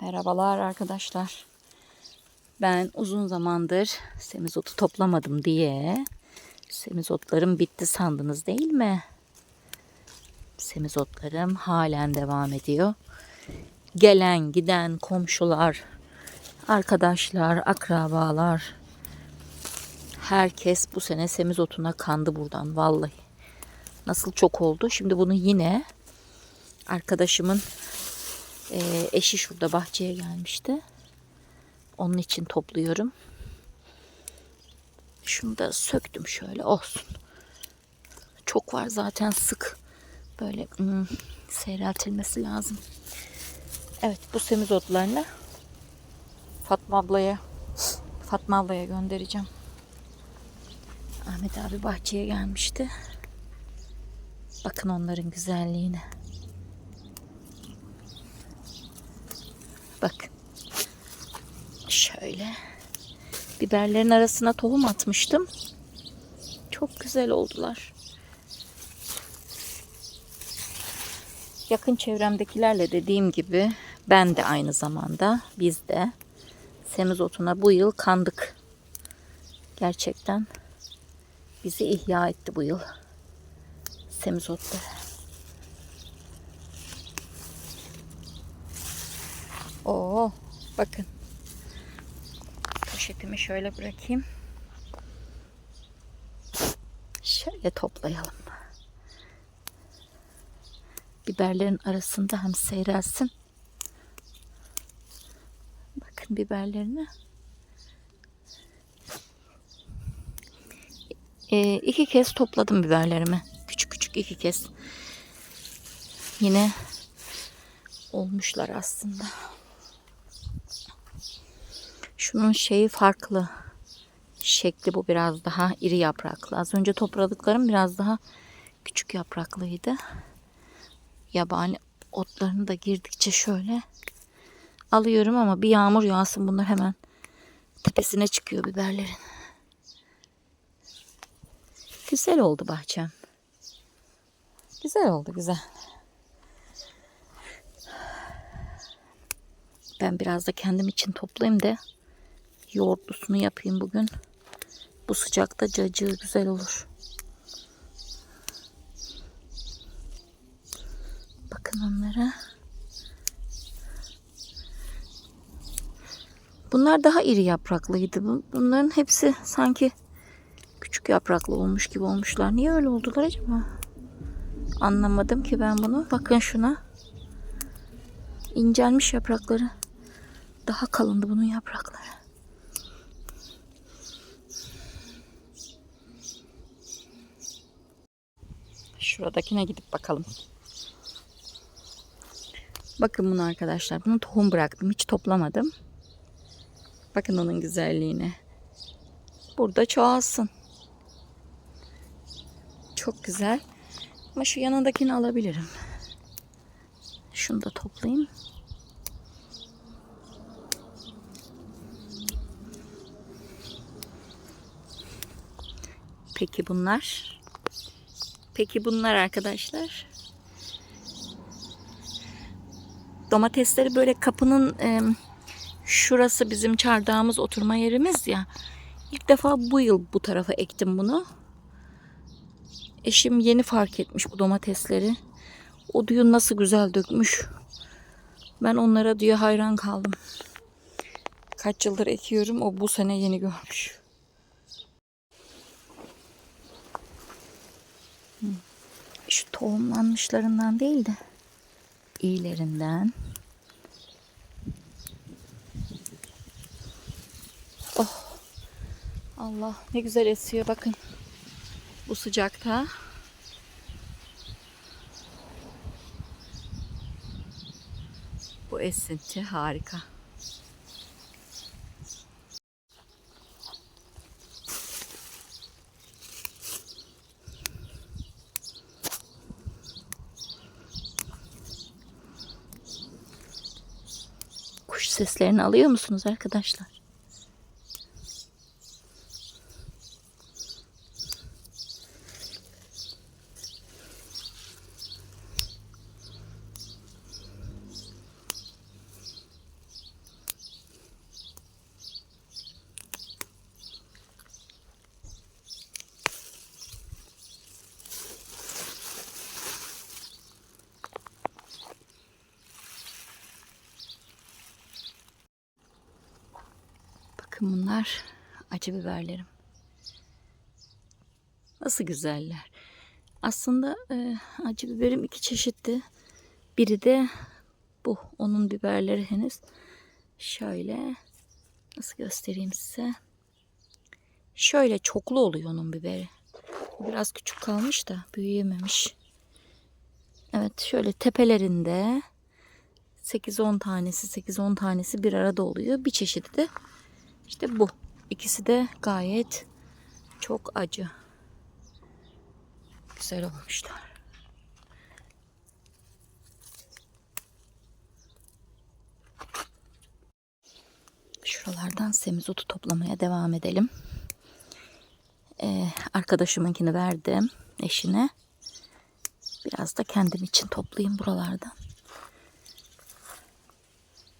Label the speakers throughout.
Speaker 1: Merhabalar arkadaşlar. Ben uzun zamandır semizotu toplamadım diye semizotlarım bitti sandınız değil mi? Semizotlarım halen devam ediyor. Gelen giden komşular, arkadaşlar, akrabalar herkes bu sene semizotuna kandı buradan vallahi. Nasıl çok oldu. Şimdi bunu yine arkadaşımın ee, eşi şurada bahçeye gelmişti. Onun için topluyorum. Şunu da söktüm şöyle olsun. Çok var zaten sık. Böyle hmm, seyreltilmesi lazım. Evet bu semizotlarını Fatma ablaya Fatma ablaya göndereceğim. Ahmet abi bahçeye gelmişti. Bakın onların güzelliğine. Bak. Şöyle. Biberlerin arasına tohum atmıştım. Çok güzel oldular. Yakın çevremdekilerle dediğim gibi ben de aynı zamanda biz de semizotuna bu yıl kandık. Gerçekten bizi ihya etti bu yıl. Semizotları. Bakın. Poşetimi şöyle bırakayım. Şöyle toplayalım. Biberlerin arasında hem seyrelsin. Bakın biberlerini. Ee, iki kez topladım biberlerimi. Küçük küçük iki kez. Yine olmuşlar aslında. Şunun şeyi farklı. Şekli bu biraz daha iri yapraklı. Az önce topladıklarım biraz daha küçük yapraklıydı. Yabani otlarını da girdikçe şöyle alıyorum ama bir yağmur yağsın bunlar hemen tepesine çıkıyor biberlerin. Güzel oldu bahçem. Güzel oldu güzel. Ben biraz da kendim için toplayayım da yoğurtlusunu yapayım bugün. Bu sıcakta cacığı güzel olur. Bakın onlara. Bunlar daha iri yapraklıydı. Bunların hepsi sanki küçük yapraklı olmuş gibi olmuşlar. Niye öyle oldular acaba? Anlamadım ki ben bunu. Bakın şuna. İncelmiş yaprakları. Daha kalındı bunun yaprakları. Şuradakine gidip bakalım. Bakın bunu arkadaşlar. Bunu tohum bıraktım. Hiç toplamadım. Bakın onun güzelliğine. Burada çoğalsın. Çok güzel. Ama şu yanındakini alabilirim. Şunu da toplayayım. Peki bunlar? Peki bunlar arkadaşlar? Domatesleri böyle kapının e, şurası bizim çardağımız oturma yerimiz ya. İlk defa bu yıl bu tarafa ektim bunu. Eşim yeni fark etmiş bu domatesleri. O diyor nasıl güzel dökmüş. Ben onlara diyor hayran kaldım. Kaç yıldır ekiyorum o bu sene yeni görmüş. Şu tohumlanmışlarından değil de iyilerinden. Oh. Allah ne güzel esiyor bakın. Bu sıcakta. Bu esinti harika. Seslerini alıyor musunuz arkadaşlar? Bakın bunlar acı biberlerim. Nasıl güzeller. Aslında e, acı biberim iki çeşitti. Biri de bu. Onun biberleri henüz. Şöyle nasıl göstereyim size. Şöyle çoklu oluyor onun biberi. Biraz küçük kalmış da büyüyememiş. Evet şöyle tepelerinde 8-10 tanesi 8-10 tanesi bir arada oluyor. Bir çeşidi de işte bu. İkisi de gayet çok acı. Güzel olmuşlar. Şuralardan semizotu toplamaya devam edelim. Ee, arkadaşımınkini verdim eşine. Biraz da kendim için toplayayım buralardan.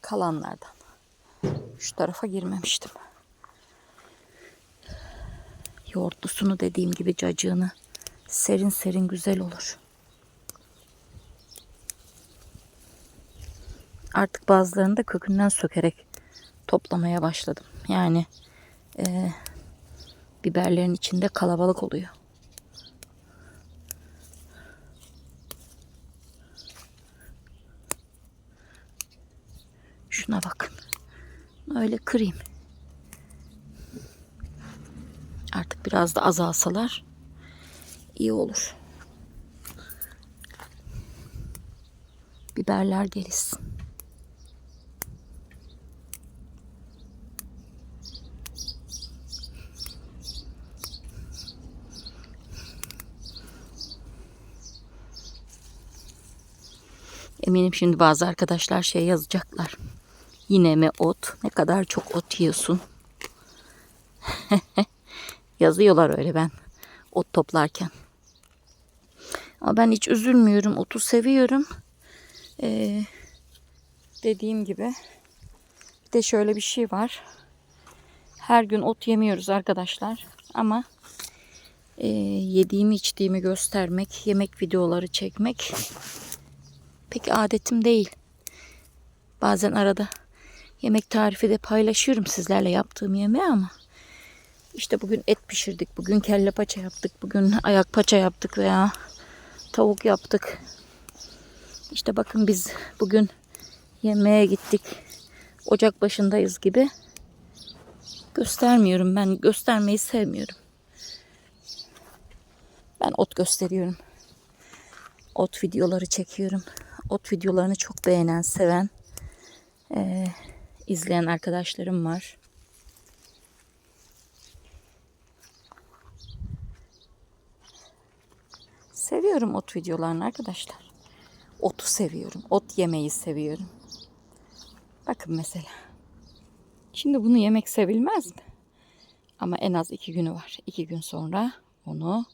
Speaker 1: Kalanlardan. Şu tarafa girmemiştim. Yoğurtlusunu dediğim gibi cacığını serin serin güzel olur. Artık bazılarını da kökünden sökerek toplamaya başladım. Yani e, biberlerin içinde kalabalık oluyor. Şuna bakın. Öyle kırayım. Artık biraz da azalsalar iyi olur. Biberler gelişsin. Eminim şimdi bazı arkadaşlar şey yazacaklar. Yine mi ot? Ne kadar çok ot yiyorsun? Yazıyorlar öyle ben ot toplarken. Ama ben hiç üzülmüyorum. Otu seviyorum. Ee, dediğim gibi bir de şöyle bir şey var. Her gün ot yemiyoruz arkadaşlar. Ama e, yediğimi içtiğimi göstermek, yemek videoları çekmek pek adetim değil. Bazen arada yemek tarifi de paylaşıyorum sizlerle yaptığım yemeği ama işte bugün et pişirdik, bugün kelle paça yaptık, bugün ayak paça yaptık veya tavuk yaptık. İşte bakın biz bugün yemeğe gittik. Ocak başındayız gibi. Göstermiyorum ben göstermeyi sevmiyorum. Ben ot gösteriyorum. Ot videoları çekiyorum. Ot videolarını çok beğenen, seven, eee, izleyen arkadaşlarım var. Seviyorum ot videolarını arkadaşlar. Otu seviyorum. Ot yemeyi seviyorum. Bakın mesela. Şimdi bunu yemek sevilmez mi? Ama en az iki günü var. İki gün sonra onu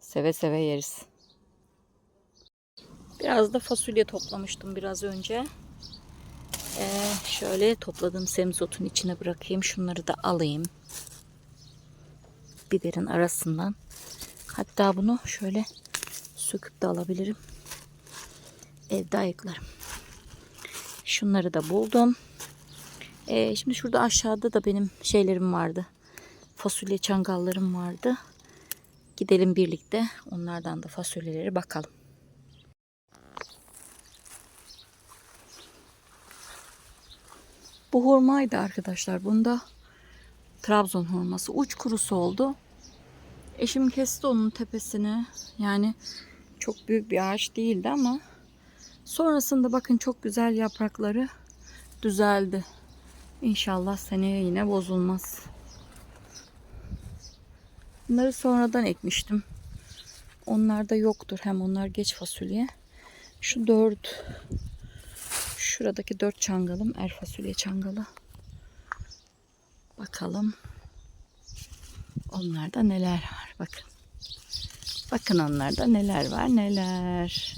Speaker 1: seve seve yeriz. Biraz da fasulye toplamıştım biraz önce. Ee, şöyle topladığım semizotun içine bırakayım. Şunları da alayım. Biberin arasından. Hatta bunu şöyle söküp de alabilirim. Evde ayıklarım. Şunları da buldum. Ee, şimdi şurada aşağıda da benim şeylerim vardı. Fasulye çangallarım vardı. Gidelim birlikte. Onlardan da fasulyeleri bakalım. Bu hurmaydı arkadaşlar. Bunda Trabzon hurması. Uç kurusu oldu. Eşim kesti onun tepesini. Yani çok büyük bir ağaç değildi ama sonrasında bakın çok güzel yaprakları düzeldi. İnşallah seneye yine bozulmaz. Bunları sonradan ekmiştim. Onlar da yoktur. Hem onlar geç fasulye. Şu dört şuradaki dört çangalım er fasulye çangalı. Bakalım. Onlarda neler var bakın. Bakın onlarda neler var neler.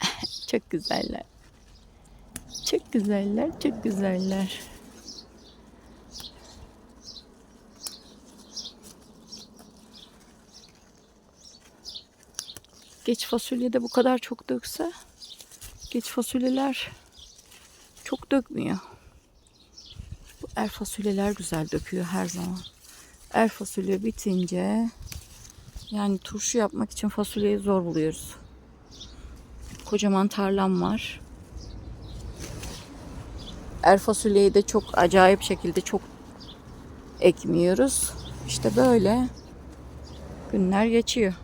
Speaker 1: çok güzeller. Çok güzeller, çok güzeller. Geç fasulye de bu kadar çok dökse geç fasulyeler çok dökmüyor. Er fasulyeler güzel döküyor her zaman. Er fasulye bitince yani turşu yapmak için fasulyeyi zor buluyoruz. Kocaman tarlam var. Er fasulyeyi de çok acayip şekilde çok ekmiyoruz. İşte böyle günler geçiyor.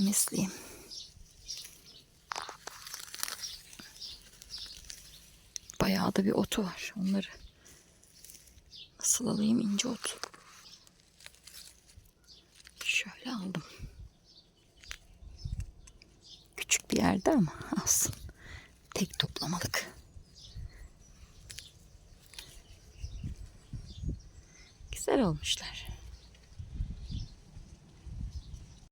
Speaker 1: Temizleyeyim. Bayağı da bir otu var. Onları nasıl alayım ince ot.